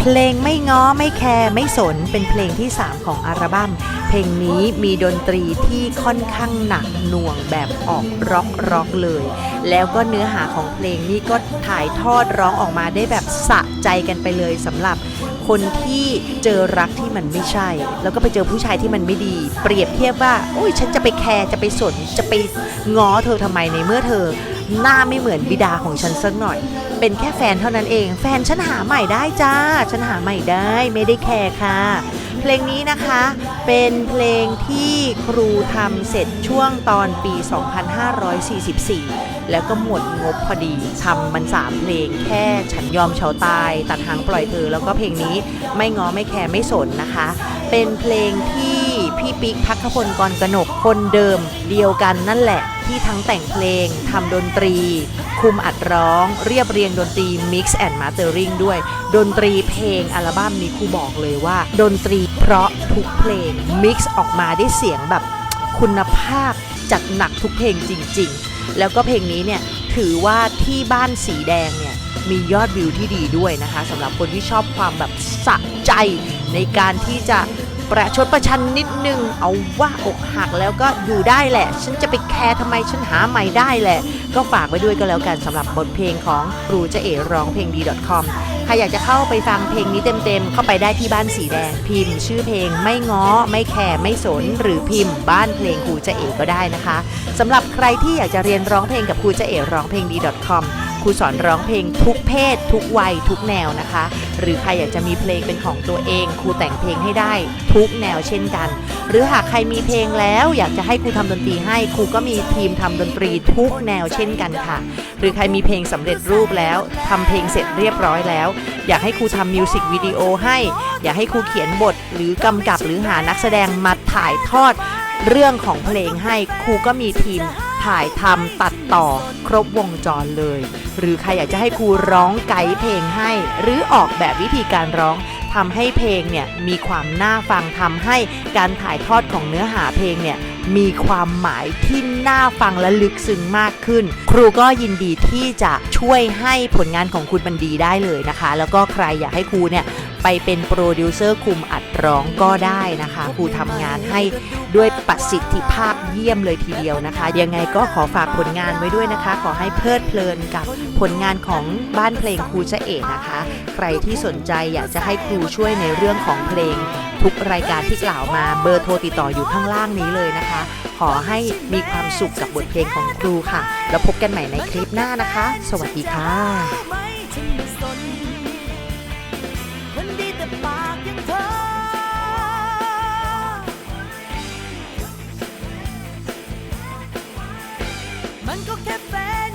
เพลงไม่ง้อไม่แคร์ไม่สนเป็นเพลงที่ 3 ของอัลบั้ม เพลงนี้มีดนตรีที่ค่อนข้างหนักหน่วงแบบออกร็อกร็อกเลย แล้วก็เนื้อหาของเพลงนี้ก็ถ่ายทอดร้องออกมาได้แบบสะใจกันไปเลยสำหรับคนที่เจอรักที่มันไม่ใช่ แล้วก็ไปเจอผู้ชายที่มันไม่ดี เปรียบเทียบว่าโอ้ยฉันจะไปแคร์จะไปสนจะไปง้อเธอทำไมในเมื่อเธอ หน้าไม่เหมือนบิดาของฉันสักหน่อย เป็นแค่แฟนเท่านั้นเอง แฟนฉันหาใหม่ได้จ้า ฉันหาใหม่ได้ไม่ได้แคร์ค่ะ เพลงนี้นะคะ เป็นเพลงที่ครูทำเสร็จช่วงตอนปี 2544 แล้วก็หมดงบพอดีทำมัน3เพลงแค่ฉันยอมเฉาตาย ตัดหางปล่อยเธอ แล้วก็เพลงนี้ไม่ง้อไม่แคร์ไม่สนนะคะ เป็นเพลงที่พี่ปิ๊กพักขพลกรกนกคนเดิมเดียวกันนั่นแหละ ที่ทั้งแต่งเพลงทำดนตรี คุมอัดร้อง เรียบเรียงดนตรี Mix and Mastering ด้วย ดนตรีเพลงอัลบั้มนี้ครูบอกเลยว่า ดนตรีเพราะทุกเพลง Mix ออกมาได้เสียงแบบคุณภาพจัดหนักทุกเพลงจริง ๆ แล้วก็เพลงนี้เนี่ยถือว่าที่บ้านสีแดงเนี่ยมียอดวิวที่ดีด้วยนะคะสำหรับคนที่ชอบความแบบสะใจในการที่จะ ประชดประชันนิดนึง เอาว่าอกหักแล้วก็อยู่ได้แหละ ฉันจะไปแคร์ทำไมฉันหาใหม่ได้แหละ ก็ฝากไว้ด้วยก็แล้วกันสำหรับบทเพลงของครูเจเอร้องเพลงดี .com ใครอยากจะเข้าไปฟังเพลงนี้เต็มๆ เข้าไปได้ที่บ้านสีแดง พิมพ์ ชื่อเพลงไม่ง้อ ไม่แคร์ไม่สน หรือพิมพ์บ้านเพลงครูเจเอก็ได้นะคะสำหรับใครที่อยากจะเรียนร้องเพลงกับครูเจเอร้องเพลงดี .com รูสอนร้องเพลงทุกเพศ ทุกวัยทุกแนวนะคะ หรือใครอยากจะมีเพลงเป็นของตัวเองครูแต่งเพลงให้ได้ทุกแนวเช่นกัน หรือหากใครมีเพลงแล้วอยากจะให้ครูทำดนตรีให้ครูก็มีทีมทำดนตรีทุกแนวเช่นกันค่ะ หรือใครมีเพลงสำเร็จรูปแล้วทำเพลงเสร็จเรียบร้อยแล้ว อยากให้ครูทำมิวสิกวิดีโอให้ อยากให้ครูเขียนบท หรือกำกับหรือหานักแสดงมาถ่ายทอดเรื่องของเพลงให้ครูก็มีทีม ถ่ายทำตัดต่อครบวงจรเลย หรือใครอยากจะให้ครูร้องไกด์เพลงให้ หรือออกแบบวิธีการร้องทำให้เพลงเนี่ยมีความน่าฟังทำให้การถ่ายทอดของเนื้อหาเพลงเนี่ยมีความหมายที่น่าฟังและลึกซึ้งมากขึ้น ครูก็ยินดีที่จะช่วยให้ผลงานของคุณมันดีได้เลยนะคะ แล้วก็ใครอยากให้ครูเนี่ย ไปเป็นโปรดิวเซอร์คุมอัดร้องก็ได้นะคะ ครูทำงานให้ด้วยประสิทธิภาพเยี่ยมเลยทีเดียวนะคะ ยังไงก็ขอฝากผลงานไว้ด้วยนะคะ ขอให้เพลิดเพลินกับผลงานของบ้านเพลงครูเจเอกนะคะ ใครที่สนใจอยากจะให้ครูช่วยในเรื่องของเพลง ทุกรายการที่กล่าวมาเบอร์โทรติดต่ออยู่ข้างล่างนี้เลยนะคะ ขอให้มีความสุขกับบทเพลงของครูค่ะ แล้วพบกันใหม่ในคลิปหน้านะคะ สวัสดีค่ะ anche che bello